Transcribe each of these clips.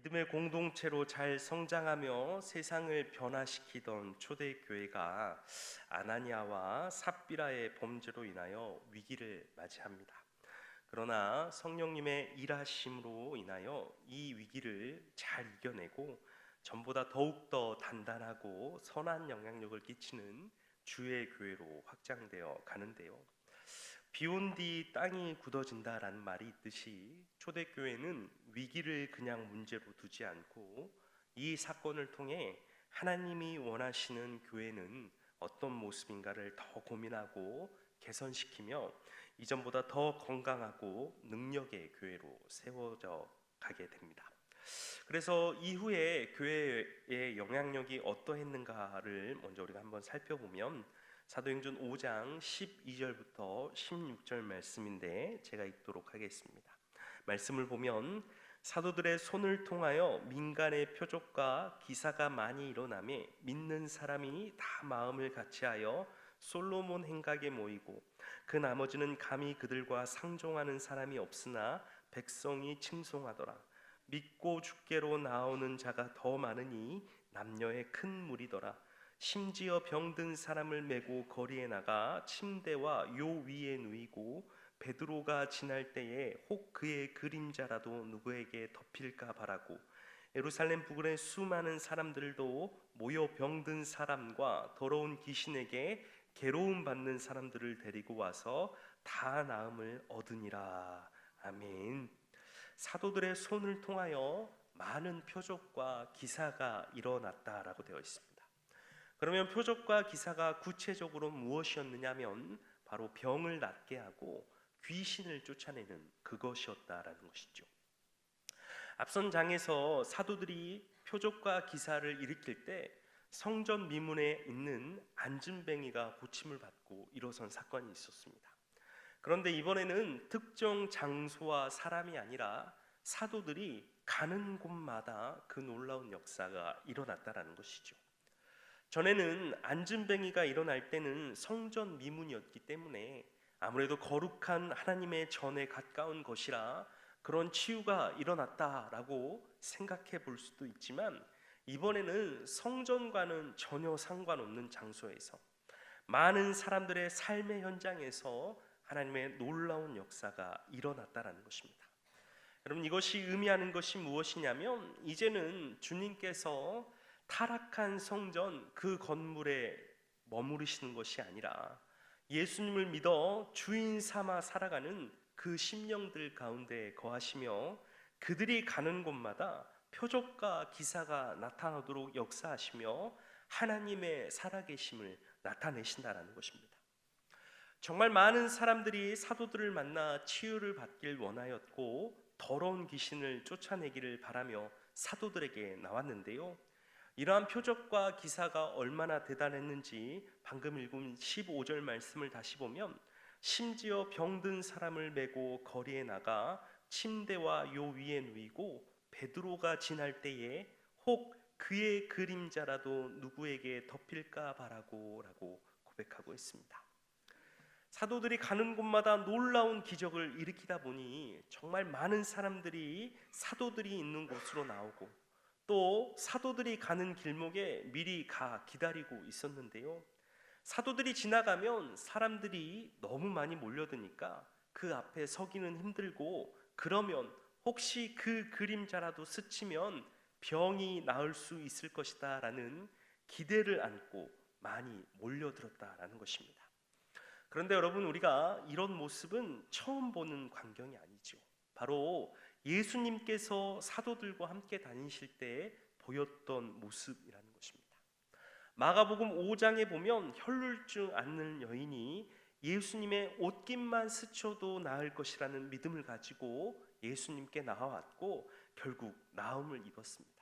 믿음의 공동체로 잘 성장하며 세상을 변화시키던 초대교회가 아나니아와 삽비라의 범죄로 인하여 위기를 맞이합니다. 그러나 성령님의 일하심으로 인하여 이 위기를 잘 이겨내고 전보다 더욱더 단단하고 선한 영향력을 끼치는 주의 교회로 확장되어 가는데요. 비온 뒤 땅이 굳어진다라는 말이 있듯이 초대교회는 위기를 그냥 문제로 두지 않고 이 사건을 통해 하나님이 원하시는 교회는 어떤 모습인가를 더 고민하고 개선시키며 이전보다 더 건강하고 능력의 교회로 세워져 가게 됩니다. 그래서 이후에 교회의 영향력이 어떠했는가를 먼저 우리가 한번 살펴보면 사도행전 5장 12절부터 16절 말씀인데 제가 읽도록 하겠습니다. 말씀을 보면 사도들의 손을 통하여 민간의 표적과 기사가 많이 일어나며 믿는 사람이 다 마음을 같이하여 솔로몬 행각에 모이고 그 나머지는 감히 그들과 상종하는 사람이 없으나 백성이 칭송하더라. 믿고 죽게로 나오는 자가 더 많으니 남녀의 큰 무리더라. 심지어 병든 사람을 메고 거리에 나가 침대와 요 위에 누이고 베드로가 지날 때에 혹 그의 그림자라도 누구에게 덮일까 바라고 예루살렘 부근의 수많은 사람들도 모여 병든 사람과 더러운 귀신에게 괴로움 받는 사람들을 데리고 와서 다 나음을 얻으니라 아멘. 사도들의 손을 통하여 많은 표적과 기사가 일어났다라고 되어 있습니다. 그러면 표적과 기사가 구체적으로 무엇이었느냐면 바로 병을 낫게 하고 귀신을 쫓아내는 그것이었다라는 것이죠. 앞선 장에서 사도들이 표적과 기사를 일으킬 때 성전 미문에 있는 안진뱅이가 고침을 받고 일어선 사건이 있었습니다. 그런데 이번에는 특정 장소와 사람이 아니라 사도들이 가는 곳마다 그 놀라운 역사가 일어났다라는 것이죠. 전에는 안진뱅이가 일어날 때는 성전 미문이었기 때문에 아무래도 거룩한 하나님의 전에 가까운 것이라 그런 치유가 일어났다라고 생각해 볼 수도 있지만 이번에는 성전과는 전혀 상관없는 장소에서 많은 사람들의 삶의 현장에서 하나님의 놀라운 역사가 일어났다라는 것입니다. 여러분 이것이 의미하는 것이 무엇이냐면 이제는 주님께서 타락한 성전 그 건물에 머무르시는 것이 아니라 예수님을 믿어 주인 삼아 살아가는 그 심령들 가운데 거하시며 그들이 가는 곳마다 표적과 기사가 나타나도록 역사하시며 하나님의 살아계심을 나타내신다라는 것입니다. 정말 많은 사람들이 사도들을 만나 치유를 받길 원하였고 더러운 귀신을 쫓아내기를 바라며 사도들에게 나왔는데요. 이러한 표적과 기사가 얼마나 대단했는지 방금 읽은 15절 말씀을 다시 보면 심지어 병든 사람을 메고 거리에 나가 침대와 요 위에 누이고 베드로가 지날 때에 혹 그의 그림자라도 누구에게 덮일까 바라고라고 고백하고 있습니다. 사도들이 가는 곳마다 놀라운 기적을 일으키다 보니 정말 많은 사람들이 사도들이 있는 곳으로 나오고 또 사도들이 가는 길목에 미리 가 기다리고 있었는데요. 사도들이 지나가면 사람들이 너무 많이 몰려드니까 그 앞에 서기는 힘들고 그러면 혹시 그 그림자라도 스치면 병이 나을 수 있을 것이다라는 기대를 안고 많이 몰려들었다라는 것입니다. 그런데 여러분 우리가 이런 모습은 처음 보는 광경이 아니죠. 바로 예수님께서 사도들과 함께 다니실 때 보였던 모습이라는 것입니다. 마가복음 5장에 보면 혈루증 앓는 여인이 예수님의 옷깃만 스쳐도 나을 것이라는 믿음을 가지고 예수님께 나와왔고 결국 나음을 입었습니다.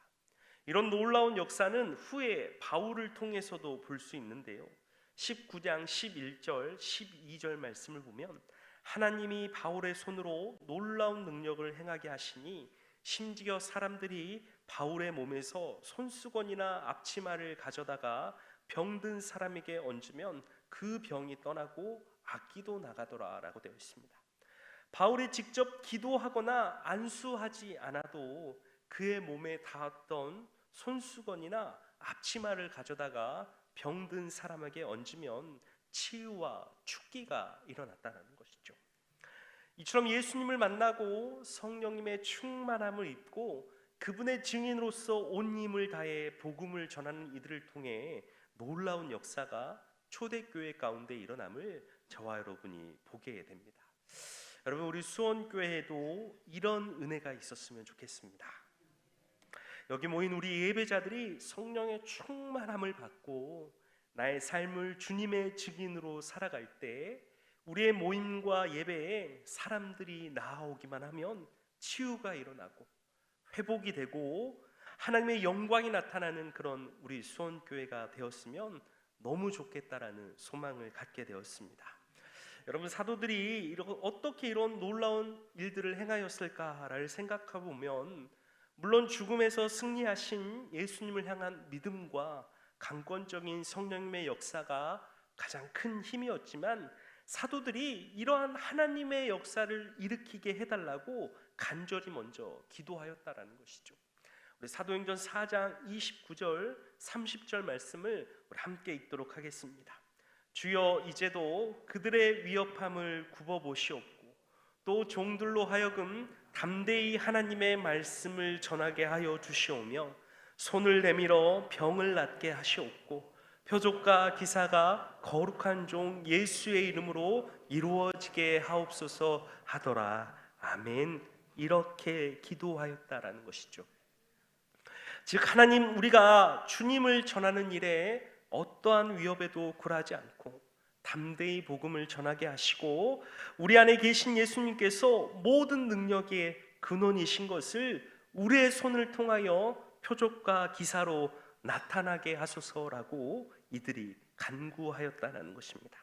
이런 놀라운 역사는 후에 바울을 통해서도 볼 수 있는데요. 19장 11절 12절 말씀을 보면 하나님이 바울의 손으로 놀라운 능력을 행하게 하시니 심지어 사람들이 바울의 몸에서 손수건이나 앞치마를 가져다가 병든 사람에게 얹으면 그 병이 떠나고 악기도 나가더라라고 되어 있습니다. 바울이 직접 기도하거나 안수하지 않아도 그의 몸에 닿았던 손수건이나 앞치마를 가져다가 병든 사람에게 얹으면 치유와 축기가 일어났다는 것이죠. 이처럼 예수님을 만나고 성령님의 충만함을 입고 그분의 증인으로서 온 힘을 다해 복음을 전하는 이들을 통해 놀라운 역사가 초대교회 가운데 일어남을 저와 여러분이 보게 됩니다. 여러분 우리 수원교회에도 이런 은혜가 있었으면 좋겠습니다. 여기 모인 우리 예배자들이 성령의 충만함을 받고 나의 삶을 주님의 증인으로 살아갈 때 우리의 모임과 예배에 사람들이 나아오기만 하면 치유가 일어나고 회복이 되고 하나님의 영광이 나타나는 그런 우리 수원 교회가 되었으면 너무 좋겠다라는 소망을 갖게 되었습니다. 여러분 사도들이 어떻게 이런 놀라운 일들을 행하였을까를 생각해 보면 물론 죽음에서 승리하신 예수님을 향한 믿음과 강권적인 성령님의 역사가 가장 큰 힘이었지만 사도들이 이러한 하나님의 역사를 일으키게 해달라고 간절히 먼저 기도하였다라는 것이죠. 우리 사도행전 4장 29절 30절 말씀을 우리 함께 읽도록 하겠습니다. 주여 이제도 그들의 위협함을 굽어 보시옵고 또 종들로 하여금 담대히 하나님의 말씀을 전하게 하여 주시오며 손을 내밀어 병을 낫게 하시옵고 표적과 기사가 거룩한 종 예수의 이름으로 이루어지게 하옵소서 하더라. 아멘. 이렇게 기도하였다라는 것이죠. 즉 하나님 우리가 주님을 전하는 일에 어떠한 위협에도 굴하지 않고 담대히 복음을 전하게 하시고 우리 안에 계신 예수님께서 모든 능력의 근원이신 것을 우리의 손을 통하여 표적과 기사로 나타나게 하소서라고 이들이 간구하였다는 것입니다.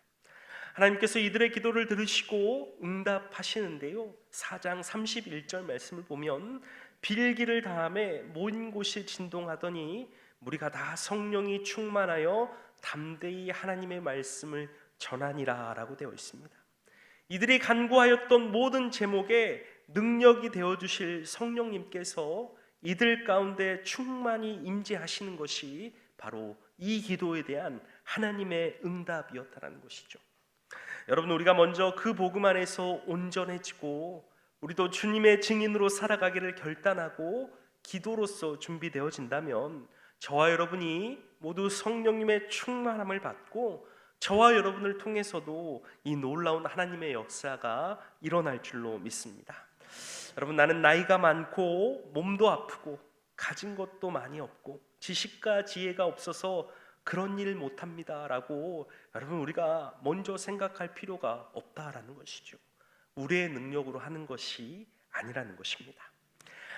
하나님께서 이들의 기도를 들으시고 응답하시는데요. 4장 31절 말씀을 보면 빌기를 다음에 모인 곳이 진동하더니 우리가 다 성령이 충만하여 담대히 하나님의 말씀을 전하니라라고 되어 있습니다. 이들이 간구하였던 모든 제목에 능력이 되어 주실 성령님께서 이들 가운데 충만히 임재하시는 것이 바로 이 기도에 대한 하나님의 응답이었다라는 것이죠. 여러분 우리가 먼저 그 복음 안에서 온전해지고 우리도 주님의 증인으로 살아가기를 결단하고 기도로서 준비되어진다면 저와 여러분이 모두 성령님의 충만함을 받고 저와 여러분을 통해서도 이 놀라운 하나님의 역사가 일어날 줄로 믿습니다. 여러분 나는 나이가 많고 몸도 아프고 가진 것도 많이 없고 지식과 지혜가 없어서 그런 일 못합니다라고 여러분 우리가 먼저 생각할 필요가 없다라는 것이죠. 우리의 능력으로 하는 것이 아니라는 것입니다.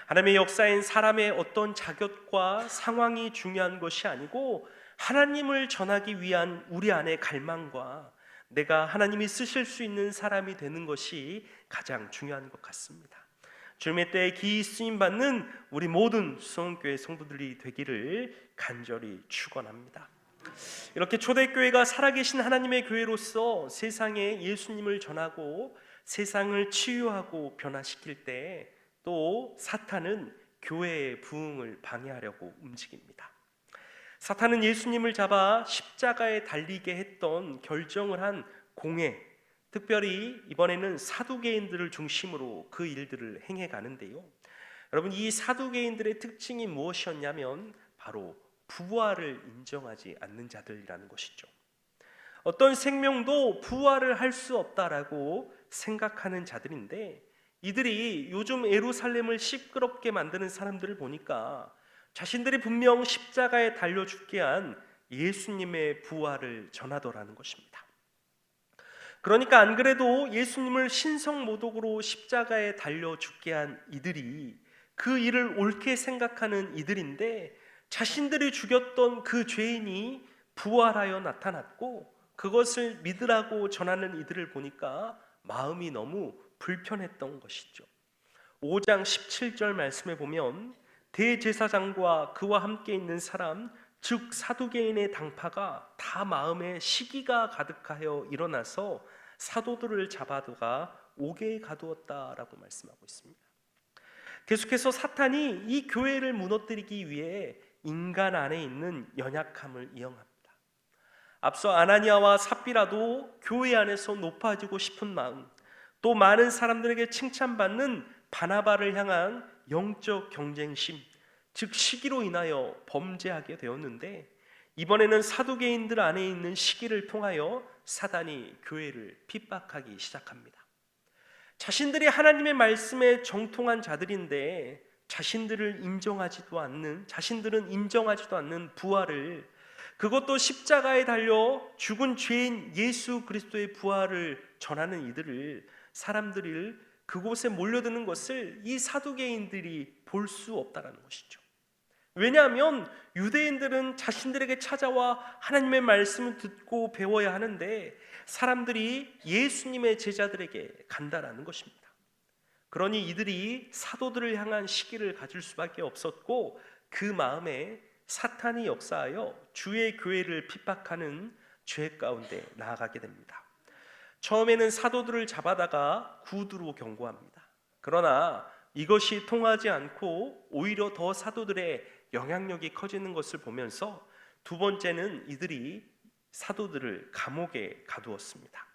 하나님의 역사엔 사람의 어떤 자격과 상황이 중요한 것이 아니고 하나님을 전하기 위한 우리 안의 갈망과 내가 하나님이 쓰실 수 있는 사람이 되는 것이 가장 중요한 것 같습니다. 주님의 때에 기 쓰임 받는 우리 모든 수원교회 성도들이 되기를 간절히 축원합니다. 이렇게 초대교회가 살아계신 하나님의 교회로서 세상에 예수님을 전하고 세상을 치유하고 변화시킬 때 또 사탄은 교회의 부흥을 방해하려고 움직입니다. 사탄은 예수님을 잡아 십자가에 달리게 했던 결정을 한 공회, 특별히 이번에는 사두개인들을 중심으로 그 일들을 행해 가는데요. 여러분 이 사두개인들의 특징이 무엇이었냐면 바로 부활을 인정하지 않는 자들이라는 것이죠. 어떤 생명도 부활을 할 수 없다라고 생각하는 자들인데 이들이 요즘 에루살렘을 시끄럽게 만드는 사람들을 보니까 자신들이 분명 십자가에 달려 죽게 한 예수님의 부활을 전하더라는 것입니다. 그러니까 안 그래도 예수님을 신성 모독으로 십자가에 달려 죽게 한 이들이 그 일을 옳게 생각하는 이들인데 자신들이 죽였던 그 죄인이 부활하여 나타났고 그것을 믿으라고 전하는 이들을 보니까 마음이 너무 불편했던 것이죠. 5장 17절 말씀에 보면 대제사장과 그와 함께 있는 사람 즉 사두개인의 당파가 다 마음에 시기가 가득하여 일어나서 사도들을 잡아두가 옥에 가두었다라고 말씀하고 있습니다. 계속해서 사탄이 이 교회를 무너뜨리기 위해 인간 안에 있는 연약함을 이용합니다. 앞서 아나니아와 삽비라도 교회 안에서 높아지고 싶은 마음, 또 많은 사람들에게 칭찬받는 바나바를 향한 영적 경쟁심, 즉 시기로 인하여 범죄하게 되었는데 이번에는 사두개인들 안에 있는 시기를 통하여 사단이 교회를 핍박하기 시작합니다. 자신들이 하나님의 말씀에 정통한 자들인데 자신들을 인정하지도 않는 자신들은 인정하지도 않는 부활을 그것도 십자가에 달려 죽은 죄인 예수 그리스도의 부활을 전하는 이들을 사람들을 그곳에 몰려드는 것을 이 사두개인들이 볼 수 없다라는 것이죠. 왜냐하면 유대인들은 자신들에게 찾아와 하나님의 말씀을 듣고 배워야 하는데 사람들이 예수님의 제자들에게 간다라는 것입니다. 그러니 이들이 사도들을 향한 시기를 가질 수밖에 없었고 그 마음에 사탄이 역사하여 주의 교회를 핍박하는 죄 가운데 나아가게 됩니다. 처음에는 사도들을 잡아다가 구두로 경고합니다. 그러나 이것이 통하지 않고 오히려 더 사도들의 영향력이 커지는 것을 보면서 두 번째는 이들이 사도들을 감옥에 가두었습니다.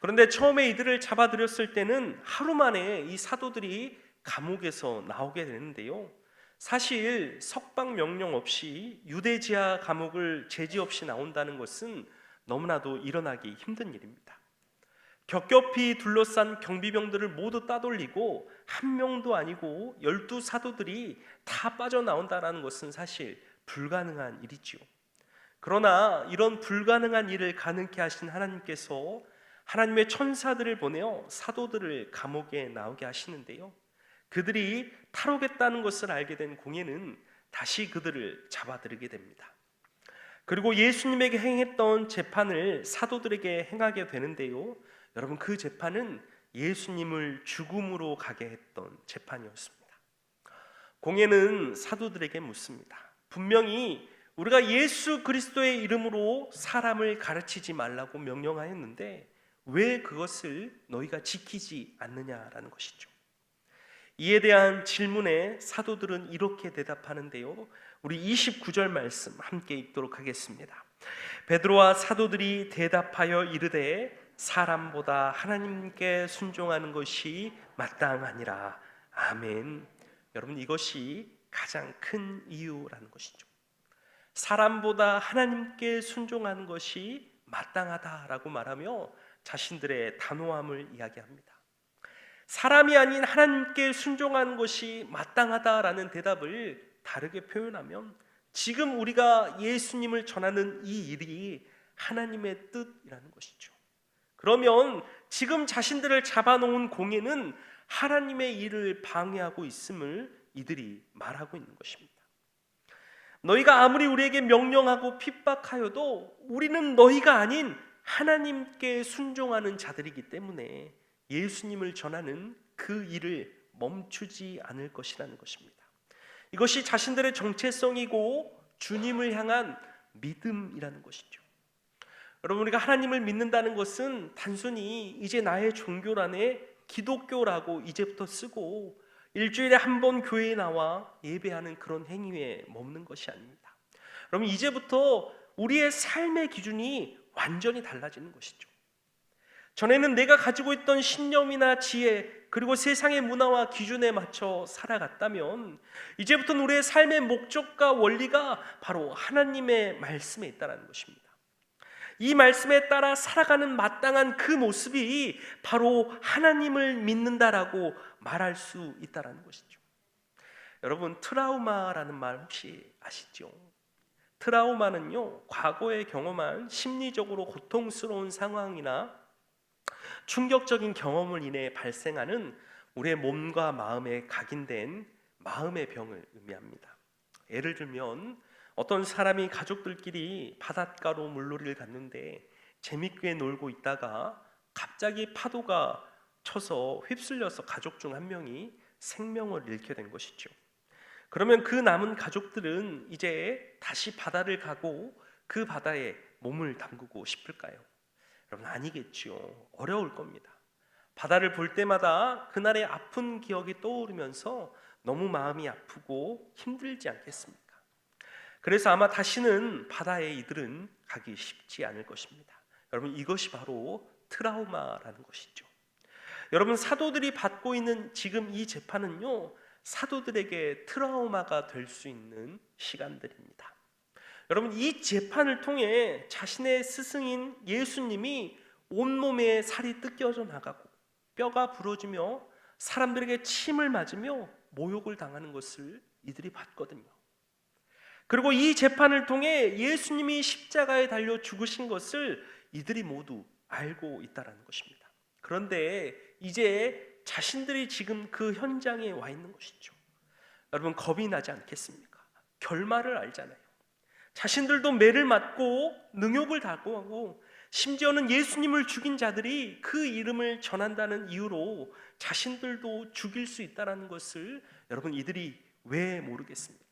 그런데 처음에 이들을 잡아들였을 때는 하루 만에 이 사도들이 감옥에서 나오게 되는데요. 사실 석방 명령 없이 유대 지하 감옥을 제지 없이 나온다는 것은 너무나도 일어나기 힘든 일입니다. 겹겹이 둘러싼 경비병들을 모두 따돌리고 한 명도 아니고 열두 사도들이 다 빠져나온다라는 것은 사실 불가능한 일이지요. 그러나 이런 불가능한 일을 가능케 하신 하나님께서 하나님의 천사들을 보내어 사도들을 감옥에 나오게 하시는데요. 그들이 탈옥했다는 것을 알게 된 공예는 다시 그들을 잡아들이게 됩니다. 그리고 예수님에게 행했던 재판을 사도들에게 행하게 되는데요. 여러분 그 재판은 예수님을 죽음으로 가게 했던 재판이었습니다. 공예는 사도들에게 묻습니다. 분명히 우리가 예수 그리스도의 이름으로 사람을 가르치지 말라고 명령하였는데 왜 그것을 너희가 지키지 않느냐라는 것이죠. 이에 대한 질문에 사도들은 이렇게 대답하는데요. 우리 29절 말씀 함께 읽도록 하겠습니다. 베드로와 사도들이 대답하여 이르되 사람보다 하나님께 순종하는 것이 마땅하니라. 아멘. 여러분 이것이 가장 큰 이유라는 것이죠. 사람보다 하나님께 순종하는 것이 마땅하다라고 말하며 자신들의 단호함을 이야기합니다. 사람이 아닌 하나님께 순종하는 것이 마땅하다라는 대답을 다르게 표현하면 지금 우리가 예수님을 전하는 이 일이 하나님의 뜻이라는 것이죠. 그러면 지금 자신들을 잡아놓은 공예는 하나님의 일을 방해하고 있음을 이들이 말하고 있는 것입니다. 너희가 아무리 우리에게 명령하고 핍박하여도 우리는 너희가 아닌 하나님께 순종하는 자들이기 때문에 예수님을 전하는 그 일을 멈추지 않을 것이라는 것입니다. 이것이 자신들의 정체성이고 주님을 향한 믿음이라는 것이죠. 여러분 우리가 하나님을 믿는다는 것은 단순히 이제 나의 종교란에 기독교라고 이제부터 쓰고 일주일에 한 번 교회에 나와 예배하는 그런 행위에 머무는 것이 아닙니다. 여러분 이제부터 우리의 삶의 기준이 완전히 달라지는 것이죠. 전에는 내가 가지고 있던 신념이나 지혜 그리고 세상의 문화와 기준에 맞춰 살아갔다면 이제부터는 우리의 삶의 목적과 원리가 바로 하나님의 말씀에 있다는 것입니다. 이 말씀에 따라 살아가는 마땅한 그 모습이 바로 하나님을 믿는다라고 말할 수 있다라는 것이죠. 여러분 트라우마라는 말 혹시 아시죠? 트라우마는요 과거에 경험한 심리적으로 고통스러운 상황이나 충격적인 경험을 인해 발생하는 우리의 몸과 마음에 각인된 마음의 병을 의미합니다. 예를 들면 어떤 사람이 가족들끼리 바닷가로 물놀이를 갔는데 재밌게 놀고 있다가 갑자기 파도가 쳐서 휩쓸려서 가족 중 한 명이 생명을 잃게 된 것이죠. 그러면 그 남은 가족들은 이제 다시 바다를 가고 그 바다에 몸을 담그고 싶을까요? 여러분 아니겠죠. 어려울 겁니다. 바다를 볼 때마다 그날의 아픈 기억이 떠오르면서 너무 마음이 아프고 힘들지 않겠습니까? 그래서 아마 다시는 바다에 이들은 가기 쉽지 않을 것입니다. 여러분 이것이 바로 트라우마라는 것이죠. 여러분 사도들이 받고 있는 지금 이 재판은요 사도들에게 트라우마가 될 수 있는 시간들입니다. 여러분 이 재판을 통해 자신의 스승인 예수님이 온몸에 살이 뜯겨져 나가고 뼈가 부러지며 사람들에게 침을 맞으며 모욕을 당하는 것을 이들이 봤거든요. 그리고 이 재판을 통해 예수님이 십자가에 달려 죽으신 것을 이들이 모두 알고 있다라는 것입니다. 그런데 이제 자신들이 지금 그 현장에 와 있는 것이죠. 여러분 겁이 나지 않겠습니까? 결말을 알잖아요. 자신들도 매를 맞고 능욕을 당하고 심지어는 예수님을 죽인 자들이 그 이름을 전한다는 이유로 자신들도 죽일 수 있다라는 것을 여러분 이들이 왜 모르겠습니까?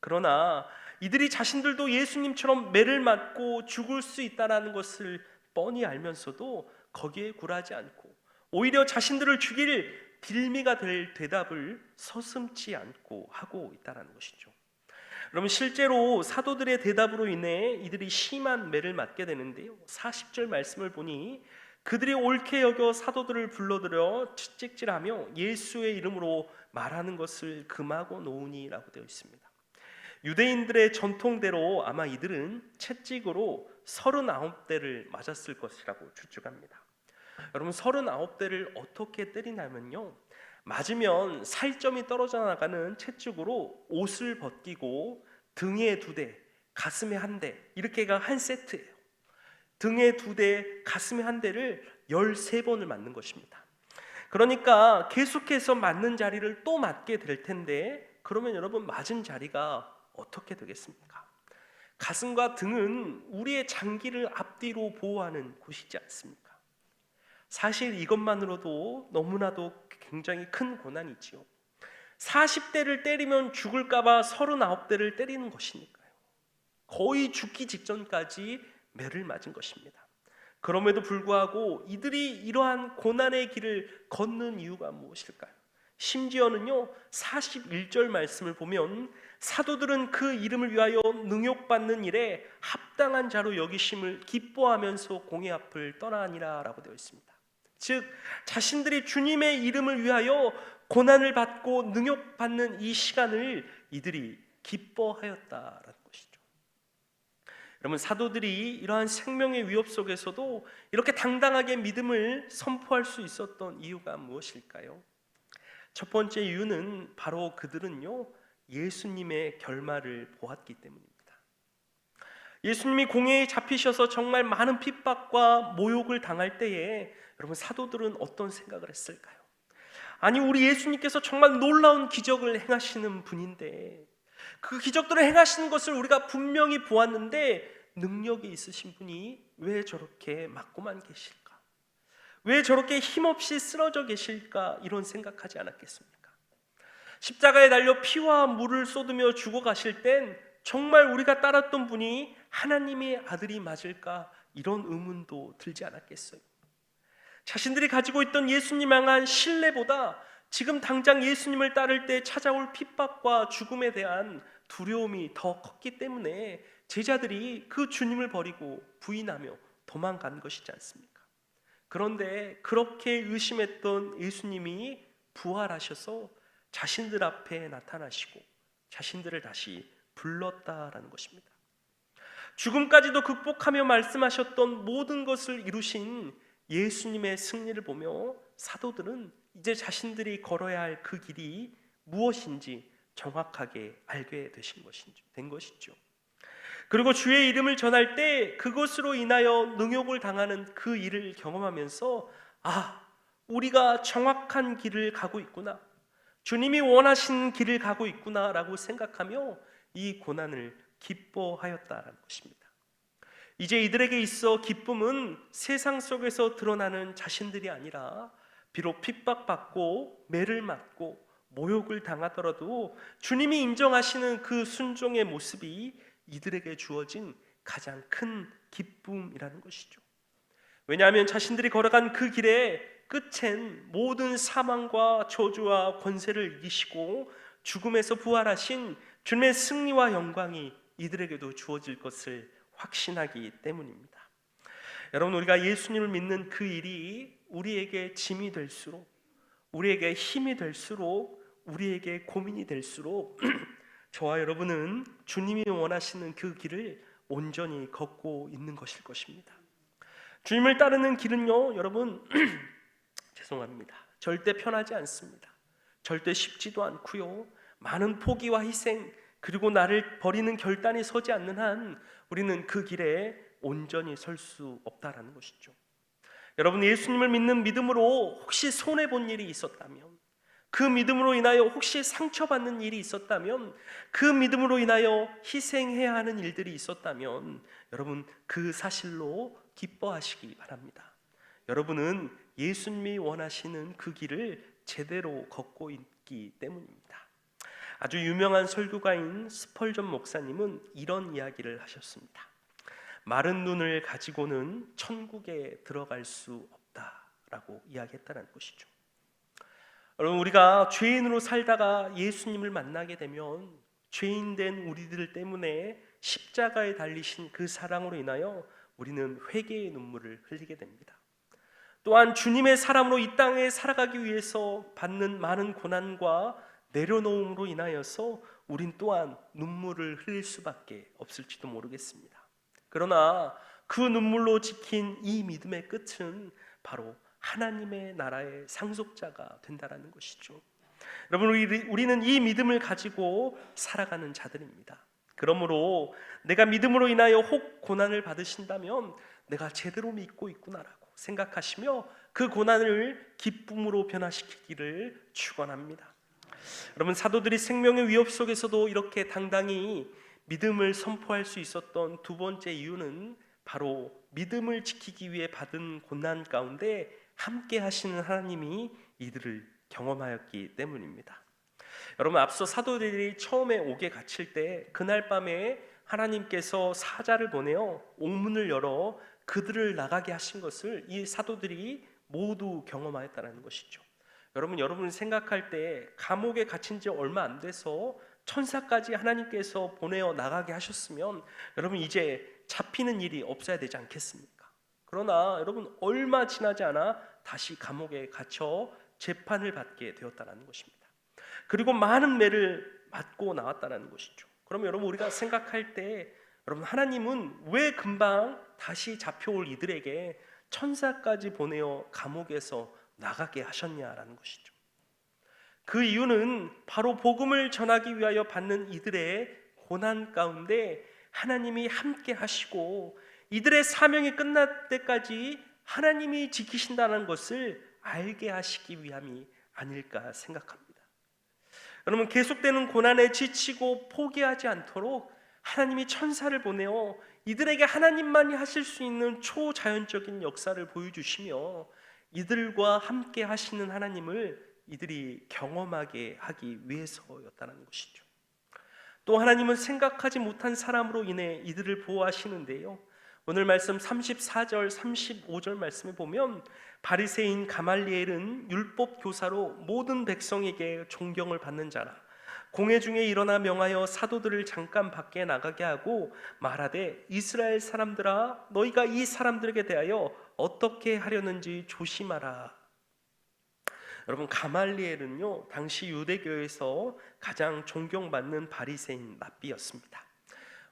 그러나 이들이 자신들도 예수님처럼 매를 맞고 죽을 수 있다라는 것을 뻔히 알면서도 거기에 굴하지 않고 오히려 자신들을 죽일 빌미가 될 대답을 서슴지 않고 하고 있다라는 것이죠. 여러분 실제로 사도들의 대답으로 인해 이들이 심한 매를 맞게 되는데요. 40절 말씀을 보니 그들이 옳게 여겨 사도들을 불러들여 채찍질하며 예수의 이름으로 말하는 것을 금하고 놓으니라고 되어 있습니다. 유대인들의 전통대로 아마 이들은 채찍으로 39대를 맞았을 것이라고 추측합니다. 여러분 39대를 어떻게 때리냐면요. 맞으면 살점이 떨어져 나가는 채찍으로 옷을 벗기고 등에 두 대, 가슴에 한 대, 이렇게가 한 세트예요. 등에 두 대, 가슴에 한 대를 13번을 맞는 것입니다. 그러니까 계속해서 맞는 자리를 또 맞게 될 텐데 그러면 여러분 맞은 자리가 어떻게 되겠습니까? 가슴과 등은 우리의 장기를 앞뒤로 보호하는 곳이지 않습니까? 사실 이것만으로도 너무나도 굉장히 큰 고난이지요. 40대를 때리면 죽을까봐 39대를 때리는 것이니까요. 거의 죽기 직전까지 매를 맞은 것입니다. 그럼에도 불구하고 이들이 이러한 고난의 길을 걷는 이유가 무엇일까요? 심지어는요, 41절 말씀을 보면 사도들은 그 이름을 위하여 능욕받는 일에 합당한 자로 여기심을 기뻐하면서 공의 앞을 떠나니라라고 되어 있습니다. 즉 자신들이 주님의 이름을 위하여 고난을 받고 능욕받는 이 시간을 이들이 기뻐하였다라는 것이죠. 여러분 사도들이 이러한 생명의 위협 속에서도 이렇게 당당하게 믿음을 선포할 수 있었던 이유가 무엇일까요? 첫 번째 이유는 바로 그들은요 예수님의 결말을 보았기 때문입니다. 예수님이 공회에 잡히셔서 정말 많은 핍박과 모욕을 당할 때에 여러분 사도들은 어떤 생각을 했을까요? 아니 우리 예수님께서 정말 놀라운 기적을 행하시는 분인데 그 기적들을 행하시는 것을 우리가 분명히 보았는데 능력이 있으신 분이 왜 저렇게 맞고만 계실까? 왜 저렇게 힘없이 쓰러져 계실까? 이런 생각하지 않았겠습니까? 십자가에 달려 피와 물을 쏟으며 죽어가실 땐 정말 우리가 따랐던 분이 하나님의 아들이 맞을까? 이런 의문도 들지 않았겠어요. 자신들이 가지고 있던 예수님 향한 신뢰보다 지금 당장 예수님을 따를 때 찾아올 핍박과 죽음에 대한 두려움이 더 컸기 때문에 제자들이 그 주님을 버리고 부인하며 도망간 것이지 않습니까? 그런데 그렇게 의심했던 예수님이 부활하셔서 자신들 앞에 나타나시고 자신들을 다시 불렀다라는 것입니다. 죽음까지도 극복하며 말씀하셨던 모든 것을 이루신 예수님의 승리를 보며 사도들은 이제 자신들이 걸어야 할 그 길이 무엇인지 정확하게 알게 되신 것인지 된 것이죠. 그리고 주의 이름을 전할 때 그것으로 인하여 능욕을 당하는 그 일을 경험하면서 아, 우리가 정확한 길을 가고 있구나. 주님이 원하신 길을 가고 있구나라고 생각하며 이 고난을 기뻐하였다라는 것입니다. 이제 이들에게 있어 기쁨은 세상 속에서 드러나는 자신들이 아니라 비록 핍박받고 매를 맞고 모욕을 당하더라도 주님이 인정하시는 그 순종의 모습이 이들에게 주어진 가장 큰 기쁨이라는 것이죠. 왜냐하면 자신들이 걸어간 그 길에 끝엔 모든 사망과 저주와 권세를 이기시고 죽음에서 부활하신 주님의 승리와 영광이 이들에게도 주어질 것을 확신하기 때문입니다. 여러분 우리가 예수님을 믿는 그 일이 우리에게 짐이 될수록 우리에게 힘이 될수록 우리에게 고민이 될수록 저와 여러분은 주님이 원하시는 그 길을 온전히 걷고 있는 것일 것입니다. 주님을 따르는 길은요, 여러분 죄송합니다. 절대 편하지 않습니다. 절대 쉽지도 않고요. 많은 포기와 희생 그리고 나를 버리는 결단이 서지 않는 한 우리는 그 길에 온전히 설 수 없다라는 것이죠. 여러분 예수님을 믿는 믿음으로 혹시 손해 본 일이 있었다면 그 믿음으로 인하여 혹시 상처받는 일이 있었다면 그 믿음으로 인하여 희생해야 하는 일들이 있었다면 여러분 그 사실로 기뻐하시기 바랍니다. 여러분은 예수님이 원하시는 그 길을 제대로 걷고 있기 때문입니다. 아주 유명한 설교가인 스펄전 목사님은 이런 이야기를 하셨습니다. 마른 눈을 가지고는 천국에 들어갈 수 없다라고 이야기했다는 것이죠. 여러분 우리가 죄인으로 살다가 예수님을 만나게 되면 죄인 된 우리들 때문에 십자가에 달리신 그 사랑으로 인하여 우리는 회개의 눈물을 흘리게 됩니다. 또한 주님의 사람으로 이 땅에 살아가기 위해서 받는 많은 고난과 내려놓음으로 인하여서 우린 또한 눈물을 흘릴 수밖에 없을지도 모르겠습니다. 그러나 그 눈물로 지킨 이 믿음의 끝은 바로 하나님의 나라의 상속자가 된다라는 것이죠. 여러분 우리는 이 믿음을 가지고 살아가는 자들입니다. 그러므로 내가 믿음으로 인하여 혹 고난을 받으신다면 내가 제대로 믿고 있구나라고 생각하시며 그 고난을 기쁨으로 변화시키기를 축원합니다. 여러분 사도들이 생명의 위협 속에서도 이렇게 당당히 믿음을 선포할 수 있었던 두 번째 이유는 바로 믿음을 지키기 위해 받은 고난 가운데 함께 하시는 하나님이 이들을 경험하였기 때문입니다. 여러분 앞서 사도들이 처음에 옥에 갇힐 때 그날 밤에 하나님께서 사자를 보내어 옥문을 열어 그들을 나가게 하신 것을 이 사도들이 모두 경험하였다는 것이죠. 여러분 여러분 생각할 때 감옥에 갇힌 지 얼마 안 돼서 천사까지 하나님께서 보내어 나가게 하셨으면 여러분 이제 잡히는 일이 없어야 되지 않겠습니까? 그러나 여러분 얼마 지나지 않아 다시 감옥에 갇혀 재판을 받게 되었다는 것입니다. 그리고 많은 매를 맞고 나왔다는 것이죠. 그러면 여러분 우리가 생각할 때 여러분 하나님은 왜 금방 다시 잡혀올 이들에게 천사까지 보내어 감옥에서 나가게 하셨냐라는 것이죠. 그 이유는 바로 복음을 전하기 위하여 받는 이들의 고난 가운데 하나님이 함께 하시고 이들의 사명이 끝날 때까지 하나님이 지키신다는 것을 알게 하시기 위함이 아닐까 생각합니다. 여러분 계속되는 고난에 지치고 포기하지 않도록 하나님이 천사를 보내어 이들에게 하나님만이 하실 수 있는 초자연적인 역사를 보여주시며 이들과 함께 하시는 하나님을 이들이 경험하게 하기 위해서였다는 것이죠. 또 하나님은 생각하지 못한 사람으로 인해 이들을 보호하시는데요. 오늘 말씀 34절 35절 말씀에 보면 바리새인 가말리엘은 율법 교사로 모든 백성에게 존경을 받는 자라 공회 중에 일어나 명하여 사도들을 잠깐 밖에 나가게 하고 말하되 이스라엘 사람들아 너희가 이 사람들에게 대하여 어떻게 하려는지 조심하라 여러분 가말리엘은요 당시 유대교에서 가장 존경받는 바리새인 랍비였습니다.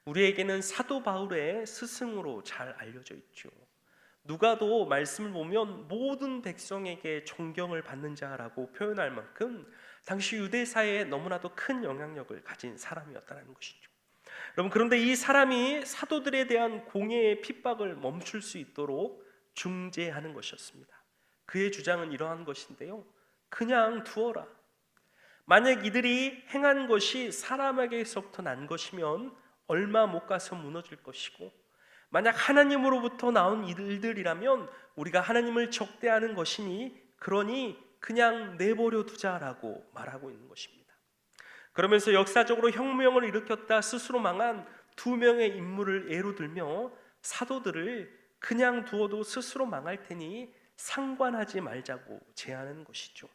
우리에게는 사도 바울의 스승으로 잘 알려져 있죠. 누가도 말씀을 보면 모든 백성에게 존경을 받는 자라고 표현할 만큼 당시 유대 사회에 너무나도 큰 영향력을 가진 사람이었다는 것이죠. 여러분 그런데 이 사람이 사도들에 대한 공예의 핍박을 멈출 수 있도록 중재하는 것이었습니다. 그의 주장은 이러한 것인데요. 그냥 두어라. 만약 이들이 행한 것이 사람에게서부터 난 것이면 얼마 못 가서 무너질 것이고 만약 하나님으로부터 나온 일들이라면 우리가 하나님을 적대하는 것이니 그러니 그냥 내버려 두자라고 말하고 있는 것입니다. 그러면서 역사적으로 혁명을 일으켰다 스스로 망한 두 명의 인물을 예로 들며 사도들을 그냥 두어도 스스로 망할 테니 상관하지 말자고 제안하는 것이죠.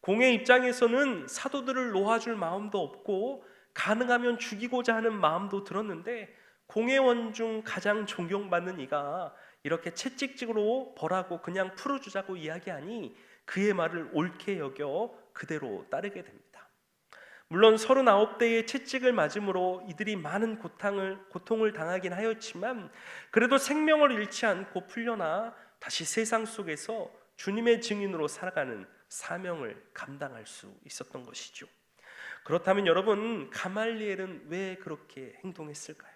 공의 입장에서는 사도들을 놓아줄 마음도 없고 가능하면 죽이고자 하는 마음도 들었는데 공회원 중 가장 존경받는 이가 이렇게 채찍질로 벌하고 그냥 풀어주자고 이야기하니 그의 말을 옳게 여겨 그대로 따르게 됩니다. 물론 39대의 채찍을 맞음으로 이들이 많은 고통을, 고통을 당하긴 하였지만 그래도 생명을 잃지 않고 풀려나 다시 세상 속에서 주님의 증인으로 살아가는 사명을 감당할 수 있었던 것이죠. 그렇다면 여러분 가말리엘은 왜 그렇게 행동했을까요?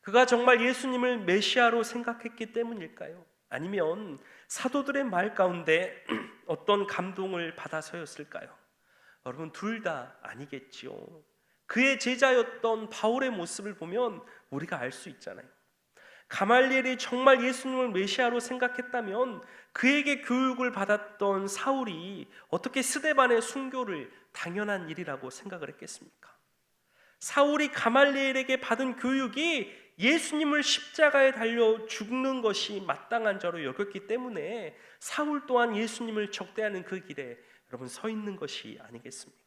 그가 정말 예수님을 메시아로 생각했기 때문일까요? 아니면 사도들의 말 가운데 어떤 감동을 받아서였을까요? 여러분 둘 다 아니겠지요. 그의 제자였던 바울의 모습을 보면 우리가 알 수 있잖아요. 가말리엘이 정말 예수님을 메시아로 생각했다면 그에게 교육을 받았던 사울이 어떻게 스데반의 순교를 당연한 일이라고 생각을 했겠습니까? 사울이 가말리엘에게 받은 교육이 예수님을 십자가에 달려 죽는 것이 마땅한 자로 여겼기 때문에 사울 또한 예수님을 적대하는 그 길에 여러분 서 있는 것이 아니겠습니까?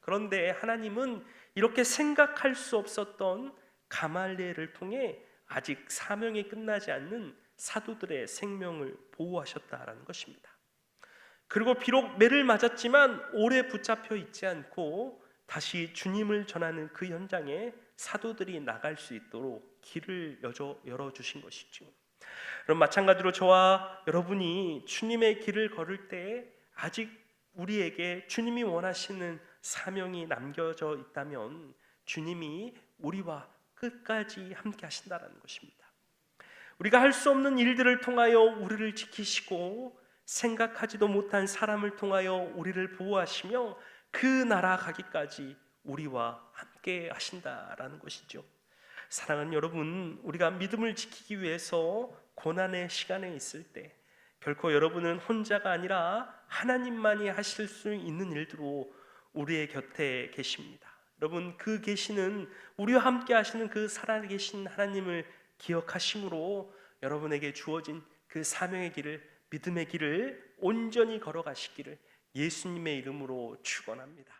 그런데 하나님은 이렇게 생각할 수 없었던 가말리엘을 통해 아직 사명이 끝나지 않는 사도들의 생명을 보호하셨다라는 것입니다. 그리고 비록 매를 맞았지만 오래 붙잡혀 있지 않고 다시 주님을 전하는 그 현장에 사도들이 나갈 수 있도록 길을 열어 주신 것이죠. 그럼 마찬가지로 저와 여러분이 주님의 길을 걸을 때 아직 우리에게 주님이 원하시는 사명이 남겨져 있다면 주님이 우리와 끝까지 함께 하신다라는 것입니다. 우리가 할 수 없는 일들을 통하여 우리를 지키시고 생각하지도 못한 사람을 통하여 우리를 보호하시며 그 나라 가기까지 우리와 함께 하신다라는 것이죠. 사랑하는 여러분, 우리가 믿음을 지키기 위해서 고난의 시간에 있을 때 결코 여러분은 혼자가 아니라 하나님만이 하실 수 있는 일들로 우리의 곁에 계십니다. 여러분 그 계시는 우리와 함께 하시는 그 살아계신 하나님을 기억하심으로 여러분에게 주어진 그 사명의 길을 믿음의 길을 온전히 걸어가시기를 예수님의 이름으로 축원합니다.